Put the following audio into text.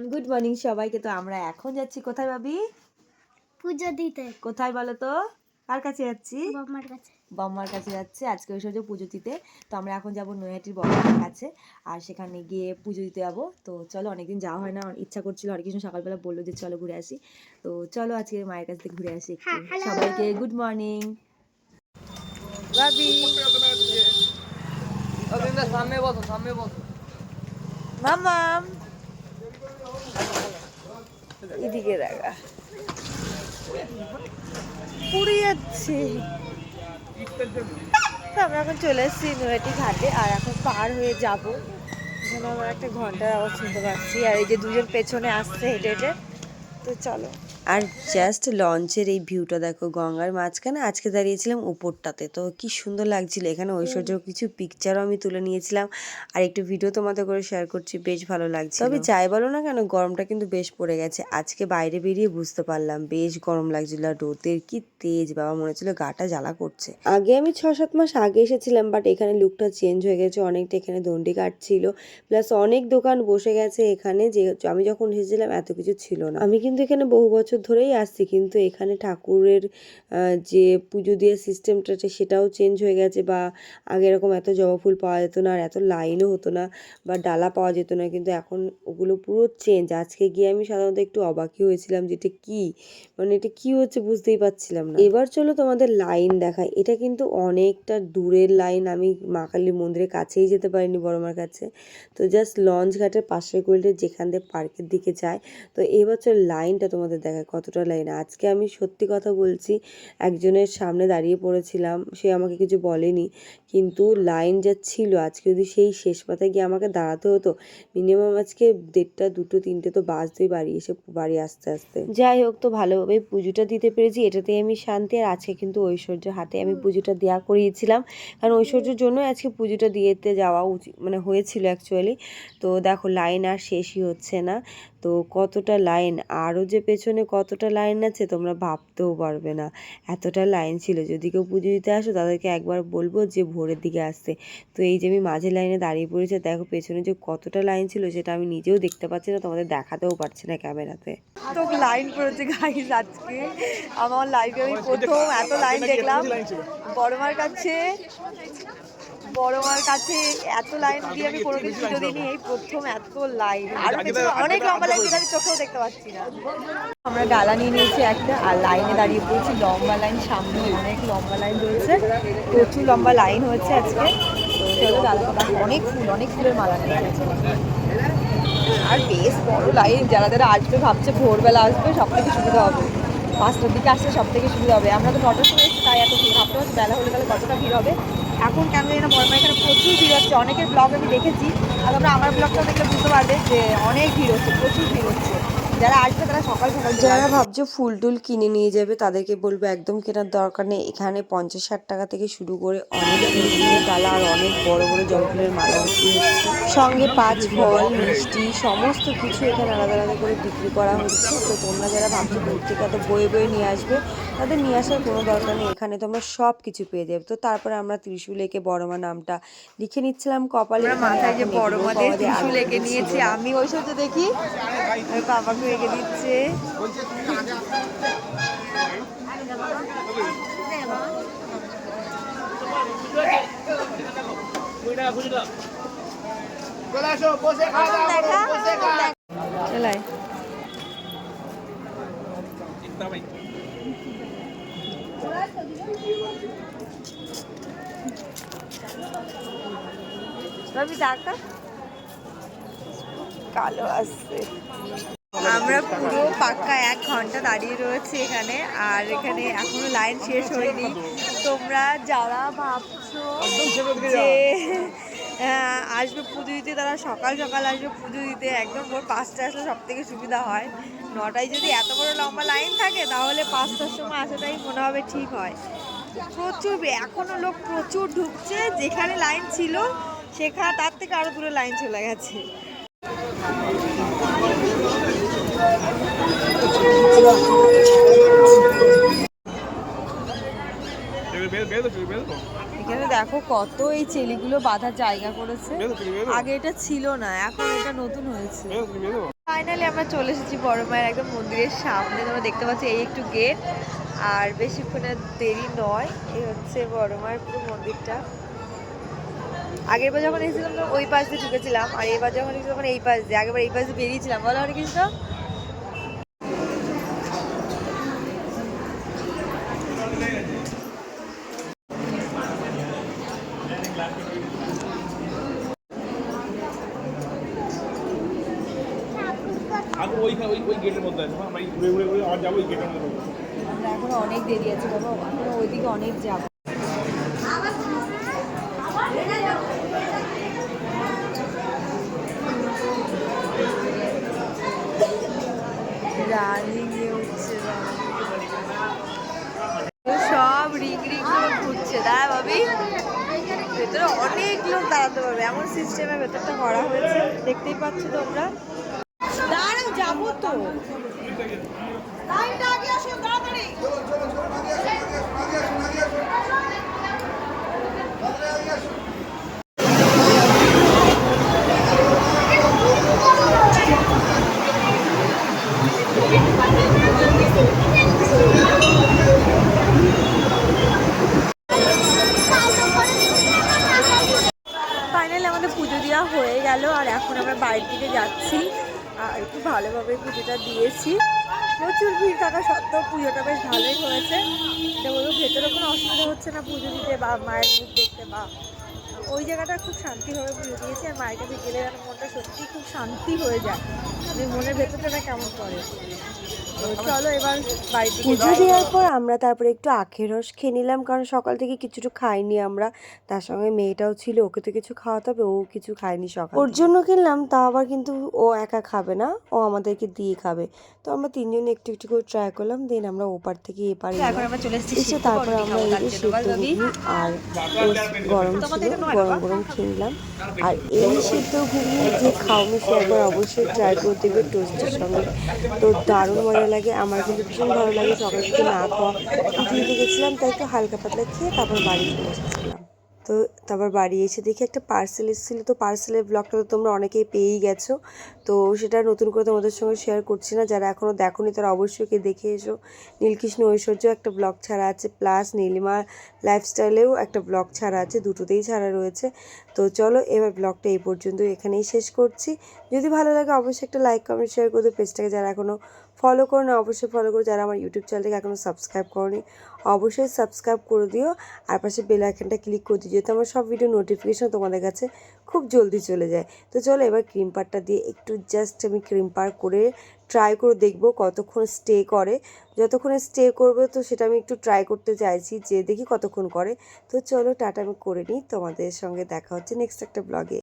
Everyone good morning সবাইকে। তো আমরা এখন যাচ্ছি কোথায় ভাবি? পুজো দিতে। কোথায় বলো তো? কার কাছে যাচ্ছি? বাবার কাছে। বম্মার কাছে যাচ্ছে আজকে ওই ঐশ্বর্য পুজো দিতে। তো আমরা এখন যাব নৈহাটির বম্মার কাছে আর সেখানে গিয়ে পুজো দিতে যাব। তো চলো অনেকদিন যাওয়া হয় না ইচ্ছা করছিল হরিকৃষ্ণ সকালবেলা বলল যে চলো ঘুরে আসি। তো চলো আজকে মায়ের কাছ থেকে ঘুরে আসি একটু। হ্যাঁ, সবাইকে গুড মর্নিং ভাবি। সামনে বসো সামনে বসো। মামাম এদিকে দেখা। পুড়ে যাচ্ছে আমরা এখন চলে এসেছি নৈহাটি ঘাটে, আর এখন পার হয়ে যাব। এখানে আমরা একটা ঘণ্টার আওয়াজ শুনতে পাচ্ছি, আর এই যে দুজন পেছনে আসছে হেঁটে হেঁটে। তো চলো। আর জাস্ট লঞ্চের এই ভিউটা দেখো গঙ্গার মাঝখানে আজকে দাঁড়িয়েছিলাম উপরটাতে। তো কি সুন্দর লাগছিল এখানে ঐশ্বর্য কিছু পিকচারও আমি তুলে নিয়েছিলাম। আর একটু ভিডিও তোমাদের করে শেয়ার করছি বেশ ভালো লাগছে তবে যাই বলো না কেন গরমটা কিন্তু বেশ পড়ে গেছে। আজকে বাইরে বেরিয়ে বুঝতে পারলাম বেশ গরম লাগছিল। আর রোদের কি তেজ বাবা মনে হচ্ছিল গাটা জ্বালা করছে। আগে আমি ছ সাত মাস আগে এসেছিলাম বাট এখানে লুকটা চেঞ্জ হয়ে গেছে। অনেকটা এখানে দণ্ডি কাটছিল। প্লাস অনেক দোকান বসে গেছে এখানে যে আমি যখন এসেছিলাম এত কিছু ছিল না। আমি কিন্তু এখানে বহু বছর ধরেই আসছি, কিন্তু এখানে ঠাকুরের যে পুজো দেওয়ার সিস্টেমটা আছে সেটাও চেঞ্জ হয়ে গেছে বা আগে এরকম এত জবা ফুল পাওয়া যেত না আর এত লাইনও হতো না বা ডালা পাওয়া যেত না, কিন্তু এখন ওগুলো পুরো চেঞ্জ আজকে গিয়ে আমি সাধারণত একটু অবাকই হয়েছিলাম যে এটা কী? মানে এটা কী হচ্ছে বুঝতেই পারছিলাম না। এবার চলো তোমাদের লাইন দেখায় এটা কিন্তু অনেকটা দূরের লাইন আমি মা কালীর মন্দিরের কাছেই যেতে পারিনি বড়মার কাছে। তো জাস্ট লঞ্চ ঘাটের পাশের গলিতে যেখান দিয়ে পার্কের দিকে যায়। তো এবছর লাইনটা তোমাদের দেখায় কতটা লাইন আজকে আমি সত্যি কথা বলছি, একজনের সামনে দাঁড়িয়ে পড়েছিলাম, সে আমাকে কিছু বলেনি, কিন্তু লাইন যা ছিল, আজকে যদি সেই শেষ পাতায় গিয়ে আমাকে দাঁড়াতে হতো মিনিমাম আজকে দেড়টা, দুটো, তিনটে তো বাজতেই বাড়ি এসে, বাড়ি আসতে আসতে। যাই হোক, তো ভালোভাবে পুজোটা দিতে পেরেছি, এটাতেই আমি শান্তি, আর আজকে কিন্তু ঐশ্বর্যের হাতে আমি পুজোটা দেওয়া করিয়েছিলাম, কারণ ঐশ্বর্যের জন্য আজকে পুজোটা দিয়েতে যাওয়া উচিত মানে হয়েছিল অ্যাকচুয়ালি তো দেখো, লাইন আর শেষই হচ্ছে না। তো কতটা লাইন? আরও যে পেছনে কতটা লাইন আছে তোমরা ভাবতেও পারবে না। এতটা লাইন ছিল যদি কেউ পুজো দিতে আসো তাদেরকে একবার বলব যে ভোরের দিকে আসতে। তো এই যে আমি মাঝের লাইনে দাঁড়িয়ে পড়েছি দেখো পেছনে যে কতটা লাইন ছিল সেটা আমি নিজেও দেখতে পাচ্ছি না তোমাদের দেখাতেও পারছি না ক্যামেরাতে। তো লাইন পড়েছে গাইজ আজকে। আমার লাইফে আমি প্রথম এত লাইন দেখলাম। বড়মার কাছে বড়মার কাছে এত লাইন দিয়ে আমি কোনোদিন পুজো দিইনি এই প্রথম এত লাইন আর অনেক লম্বা লাইন যেটা আমি চোখেও দেখতে পাচ্ছি না। আমরা ডালা নিয়ে নিয়েছি একটা আর লাইনে দাঁড়িয়ে পড়েছি লম্বা লাইন সামনে অনেক লম্বা লাইন রয়েছে। প্রচুর লম্বা লাইন হয়েছে আজকে। চলো দেখো, অনেক ফুল অনেক ফুলের মালা নিয়ে এসেছে। আর বেশ বড় লাইন যারা যারা আসবে ভাবছে ভোরবেলা আসবে সব থেকে সুবিধা হবে। পাঁচটার দিকে আসলে সব থেকে সুবিধা হবে। আমরা তো নটার সময় এসেছি তাই এত ভিড়। ভাবতে পারছি বেলা হলে তাহলে কতটা ভিড় হবে? এখন কেন যেন না বর্মা এখানে প্রচুর ভিড় হচ্ছে। অনেকের ব্লগ আমি দেখেছি। আর তোমরা আমার ব্লগটা দেখলে বুঝতে পারবে যে অনেক ভিড় হচ্ছে, প্রচুর ভিড় হচ্ছে। যারা আসবে তারা সকাল সকাল যারা ভাবছ ফুল টুল কিনে নিয়ে যাবে তাদেরকে বলব একদম কেনার দরকার নেই। এখানে পঞ্চাশ ষাট টাকা থেকে শুরু করে অনেক ডালা আর অনেক বড় বড় জলফুলের মালা বিক্রি হচ্ছে। সঙ্গে পাঁচ ফল মিষ্টি সমস্ত কিছু এখানে আলাদা আলাদা করে বিক্রি করা হচ্ছে। তো তোমরা যারা ভাবছ দূর থেকে এত বয়ে বয়ে নিয়ে আসবে তাদের নিয়ে আসার কোনো দরকার নেই। এখানে তোমরা সব কিছু পেয়ে যাবে। তো তারপরে আমরা ত্রিশুল এঁকে বড়মা নামটা লিখে নিচ্ছিলাম কপালে। মাথায় যে বড়মাদের ত্রিশুল এঁকে নিয়েছি আমি ওই সব দেখি বাবাকে এঁকে দিচ্ছে। কালো আসছে। আমরা পুরো পাক্কা এক ঘণ্টা দাঁড়িয়ে রয়েছি এখানে আর এখানে এখনও লাইন শেষ হয়নি। তোমরা যারা ভাবছ যে আসবে পুজো দিতে তারা সকাল সকাল আসবে পুজো দিতে একদম ভোর পাঁচটা আসলে সব থেকে সুবিধা হয়। নটায় যদি এত বড় লম্বা লাইন থাকে তাহলে পাঁচটার সময় আসাটাই মনে হবে ঠিক হয়। প্রচুর বে- এখনও লোক প্রচুর ঢুকছে যেখানে লাইন ছিল সেখানে তার থেকে আরও দূরে লাইন চলে গেছে। এখানে দেখো কত এই চেলিগুলো বাঁধার জায়গা করেছে। আগে এটা ছিল না, এখন এটা নতুন হয়েছে। ফাইনালি আমরা চলে এসেছি বড় মায়ের একদম মন্দিরের সামনে। তোমরা দেখতে পাচ্ছ এই একটু গেট আর বেশিক্ষণের দেরি নয়। এই হচ্ছে বড় মায়ের পুরো মন্দিরটা। আগের বার যখন এসেছিলাম ওই পাশ দিয়ে ঢুকেছিলাম, আর এবার যখন এসেছি তখন এই পাশ দিয়ে আগেরবার এই পাশ দিয়ে বেরিয়েছিলাম। বলো হরে কৃষ্ণ আমি ওই ওই ওই গেটের মধ্যে আছি। আমরা ঘুরে ঘুরে ঘুরে যাব ওই গেটের মধ্যে। আমরা এখনও অনেক দেরি আছে বাবা ওইদিকে অনেক যাব। সব রিং রিং করে ঘুরছে। দাঁড়া ভাবি, ভেতরে অনেক লোক দাঁড়াতে পারবে। এমন সিস্টেমে ভেতরটা করা হয়েছে। দেখতেই পাচ্ছ তোমরা। তো। ফাইনালি আমাদের পুজো দেওয়া হয়ে গেল আর এখন আমরা বাড়ির দিকে যাচ্ছি। আর একটু ভালোভাবে পুজোটা দিয়েছি। প্রচুর ভিড় থাকা সত্ত্বেও পুজোটা বেশ ভালোই হয়েছে। এটা বলব ভেতরে কোনো অসুবিধা হচ্ছে না পুজো দিতে বা মায়ের মুখ দেখতে বা ওই জায়গাটা খুব শান্তিভাবে পুজো দিয়েছি আর মায়ের কাছে গেলে যেন মনটা সত্যি খুব শান্তি হয়ে যায়। যে মনের ভেতরটা কেমন করে। চলো এবার বাড়ির পুজো দেওয়ার পর আমরা তারপরে একটু আখের রস খেয়ে নিলাম কারণ সকাল থেকে কিছুটা খাইনি আমরা। তার সঙ্গে মেয়েটাও ছিল ওকে তো কিছু খাওয়াতে হবে ও কিছু খায়নি সকাল ওর জন্য কিনলাম তা আবার কিন্তু ও একা খাবে না ও আমাদেরকে দিয়ে খাবে। তো আমরা তিনজন একটু একটু করে ট্রাই করলাম দেন আমরা ওপার থেকে এপার এসে তারপর আমরা এই যে সিদ্ধ আর গরম ছিল। গরম গরম খেয়ে নিলাম আর এই সিদ্ধ ঘুগনি যে খাওয়ানো সে একবার অবশ্যই ট্রাই করে দেবে টোস্টের সঙ্গে। তো দারুণ মজা লাগে, আমার কিন্তু ভীষণ ভালো লাগে। সকাল থেকে না খাওয়া দিতে গেছিলাম তাই একটু হালকা পাতলা খেয়ে তারপর বাড়ি চলে এসেছিলাম তো তারপর বাড়ি এসে দেখি একটা পার্সেল এসেছিল। তো পার্সেলের ব্লগটা তো তোমরা অনেকেই পেয়েই গেছো। তো সেটা নতুন করে তোমাদের সঙ্গে শেয়ার করছি না। যারা এখনও দেখোনি তারা অবশ্যই গিয়ে দেখে এসো। নীলকৃষ্ণ ঐশ্বর্য একটা ব্লগ ছাড়া আছে প্লাস নীলিমা লাইফস্টাইলেও একটা ব্লগ ছাড়া আছে, দুটোতেই ছাড়া রয়েছে। তো চলো এবার ব্লগটা এই পর্যন্ত এখানেই শেষ করছি। যদি ভালো লাগে অবশ্যই একটা লাইক কমেন্ট শেয়ার করে পেজটাকে যারা এখনও ফলো করো, না অবশ্যই ফলো করো যারা আমার ইউটিউব চ্যানেলটাকে এখনও সাবস্ক্রাইব করনি, অবশ্যই সাবস্ক্রাইব করে দিও। আর পাশে বেল আইকনটা ক্লিক করে দিও যাতে আমার সব ভিডিও নোটিফিকেশন তোমাদের কাছে খুব জলদি চলে যায়। তো চলো এবার ক্রিম পারটা দিয়ে একটু জাস্ট আমি ক্রিম পার করে ট্রাই করে দেখব কতক্ষণ স্টে করে। যতক্ষণে স্টে করবে তো সেটা আমি একটু ট্রাই করতে চাইছি যে দেখি কতক্ষণ করে। তো চলো টাটা আমি করে নিই, তোমাদের সঙ্গে দেখা হচ্ছে নেক্সট একটা ব্লগে